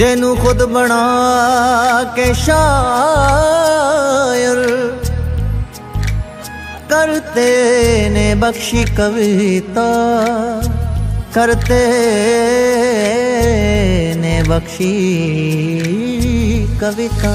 ਜਿਹਨੂੰ ਖੁਦ ਬਣਾ ਕੇ ਸ਼ਾਇਰ ਕਰਤੇ ਨੇ ਬਖਸ਼ੀ ਕਵਿਤਾ ਕਰਤੇ ਨੇ ਬਖਸ਼ੀ ਕਵਿਤਾ।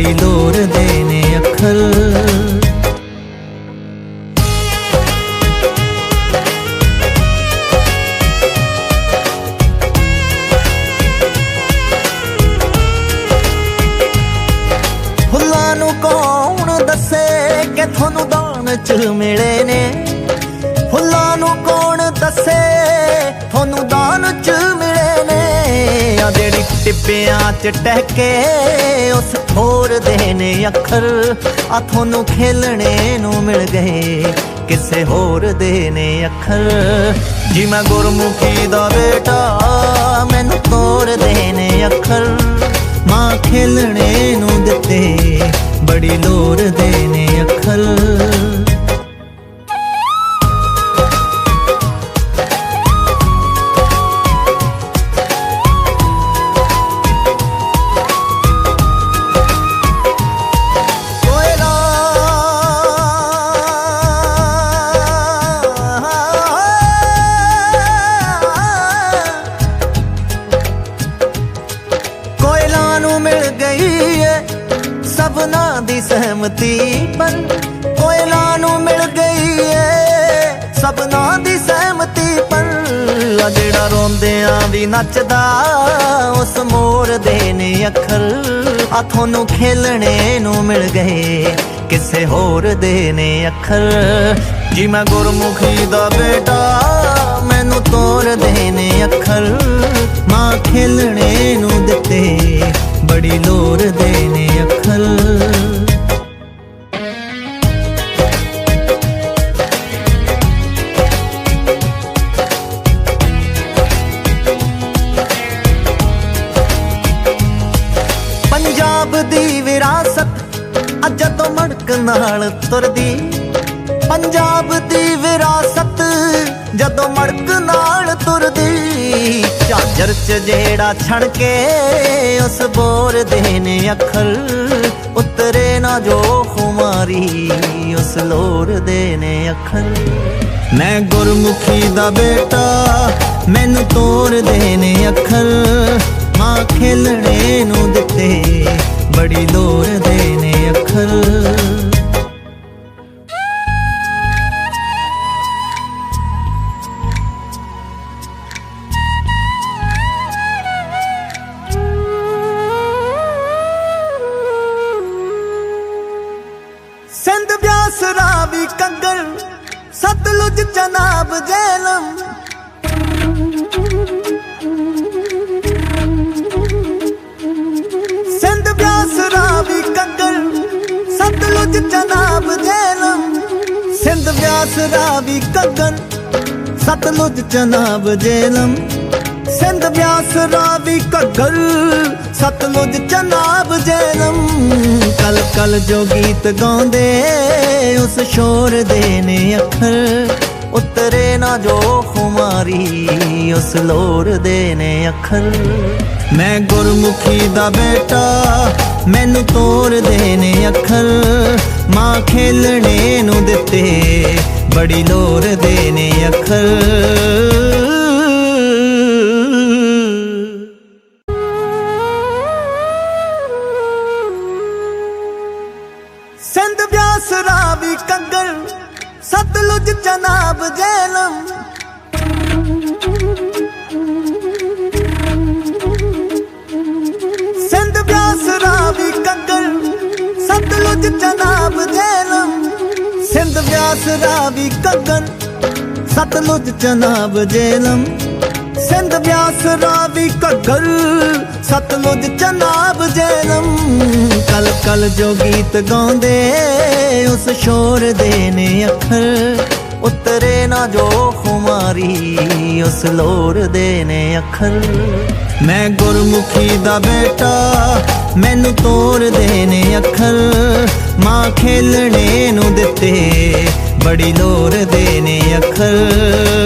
ਬੜੀ ਲੋਰ ਨੇ ਅੱਖਰ। ਫੁੱਲਾਂ ਨੂੰ ਕੌਣ ਦੱਸੇ ਕਿ ਤੁਹਾਨੂੰ ਦਾਨ ਚ ਮਿਲੇ ਨੇ? ਫੁੱਲਾਂ ਨੂੰ ਕੌਣ ਦੱਸੇ, ਤੁਹਾਨੂੰ ਦਾਨ ਚ ਮਿਲੇ ਨੇ ਆ ਟਿੱਬਿਆਂ ਚ ਟਹਿਕੇ, ਉਸ ਥੋਰ ਦੇ ਨੇ ਅੱਖਰ ਆ ਤੁਹਾਨੂੰ ਖੇਲਣੇ ਨੂੰ ਮਿਲ ਗਏ। ਕਿਸੇ ਹੋਰ ਦੇ ਨੇ ਅੱਖਰ, ਜੀ ਮੈਂ ਗੁਰਮੁਖੀ ਦਾ ਬੇਟਾ, ਮੈਨੂੰ ਤੋਰ ਦੇ ਨੇ ਅੱਖਰ। ਮਾਂ ਖੇਲਣੇ ਨੂੰ ਦਿੱਤੇ, ਬੜੀ ਲੋਰ ਨੂੰ ਮਿਲ ਗਈ ਏ। ਸਭਨਾ ਦੀ ਸਹਿਮਤੀ ਪਰ ਕੋਇਲਾ ਨੂੰ ਮਿਲ ਗਈ ਏ। ਸਭਨਾ ਦੀ ਸਹਿਮਤੀ ਪਰ ਆ ਜਿਹੜਾ ਰੋਂਦਿਆਂ ਵੀ ਨੱਚਦਾ, ਉਸ ਮੋਰ ਦੇ ਨੇ ਅੱਖਰ ਆ ਤੁਹਾਨੂੰ ਖੇਲਣੇ ਨੂੰ ਮਿਲ ਗਏ। ਕਿਸੇ ਹੋਰ ਦੇ ਨੇ ਅੱਖਰ ਜੀ ਮੈਂ ਗੁਰਮੁਖੀ ਦਾ ਬੇਟਾ ਮੈਨੂੰ ਤੋਰ ਦੇ ਨੇ ਅੱਖਰ। ਮਾਂ ਖੇਲਣੇ ਨੂੰ ਦਿੱਤੇ, ਬੜੀ ਲੋਰ ਨੇ ਅੱਖਰ। ਪੰਜਾਬ ਦੀ ਵਿਰਾਸਤ ਅੱਜ ਤੋਂ ਮੜਕ ਨਾਲ ਤੁਰਦੀ। ਪੰਜਾਬ ਦੀ ਵਿਰਾਸਤ ਜਦੋਂ ਮੜਕ ਨਾਲ ਤੁਰਦੀ, ਝਾਜਰ ਚ ਜਿਹੜਾ ਛਣ ਕੇ ਉਸ ਬੋਰ ਦੇ ਨੇ ਅੱਖਰ, ਉਤਰੇ ਨਾ ਜੋ ਖੁਮਾਰੀ, ਉਸ ਲੋਰ ਦੇ ਨੇ ਅੱਖਰ। ਮੈਂ ਗੁਰਮੁਖੀ ਦਾ ਬੇਟਾ, ਮੈਨੂੰ ਤੋਰ ਦੇ ਨੇ ਅੱਖਰ। ਮਾਂ ਖੇਲਣੇ ਨੂੰ ਦਿੱਤੇ, ਬੜੀ ਲੋਰ ਦੇ ਨੇ ਅੱਖਰ। ਸਤਲੁਜ ਚਨਾਬ ਜੇਲਮ। ਸਿੰਧ ਬਿਆਸ ਰਾਵੀ ਕੰਗਲ ਸਤਲੁਜ ਚਨਾਬ ਜੇਲਮ। ਸਿੰਧ ਬਿਆਸ ਰਾਵੀ ਕੰਗਲ ਸਤਲੁਜ ਚਨਾਬ ਜੇਲਮ। ਸਿੰਧ ਬਿਆਸ ਰਾਵੀ ਘੱਗਰ ਸਤਲੁਜ ਚਨਾਬ ਜੇਲਮ ਕਲ ਕਲ ਜੋ ਗੀਤ ਗਾਉਂਦੇ, ਉਸ ਸ਼ੋਰ ਦੇ ਨੇ ਅੱਖਰ। ਉਤਰੇ ਨਾ ਜੋ ਖੁਮਾਰੀ, ਉਸ ਲੋਰ ਦੇ ਨੇ ਅੱਖਰ। ਮੈਂ ਗੁਰਮੁਖੀ ਦਾ ਬੇਟਾ, ਮੈਨੂੰ ਤੋਰ ਦੇ ਨੇ ਅੱਖਰ। ਮਾਂ ਖੇਲਣੇ ਨੂੰ ਦਿੱਤੇ, ਬੜੀ ਲੋਰ ਦੇ ਨੇ ਅੱਖਰ। ਸਤਲੁਜ ਜਨਾਬ ਜੈਲਮ। ਸਿੰਧ ਬਿਆਸ ਰਾਵੀ ਕੰਗਲ, ਸਤਲੁਜ ਚਨਾਬ ਜੈਲਮ। ਸਿੰਧ ਬਿਆਸ ਰਾਵੀ ਕੰਗਲ, ਸਤਲੁਜ ਚਨਾਬ ਜੈਲਮ। ਸਿੰਧ ਵਿਆਸ ਰਾਵੀ ਘੱਗਰ ਸਤਲੁਜ ਚਨਾਬ ਜੇਲਮ ਕਲ ਕਲ ਜੋ ਗੀਤ ਗਾਉਂਦੇ, ਉਸ ਸ਼ੋਰ ਦੇ ਨੇ ਅੱਖਰ ਉਤਰੇ ਨਾ ਜੋ ਖੁਮਾਰੀ, ਉਸ ਲੋਰ ਦੇ ਨੇ ਅੱਖਰ ਮੈਂ ਗੁਰਮੁਖੀ ਦਾ ਬੇਟਾ, ਮੈਨੂੰ ਤੋਰ ਦੇ ਨੇ ਅੱਖਰ ਮਾਂ ਖੇਲਣੇ ਨੂੰ ਦਿੱਤੇ, ਬੜੀ ਲੋਰ ਦੇ ਨੇ ਅੱਖਰ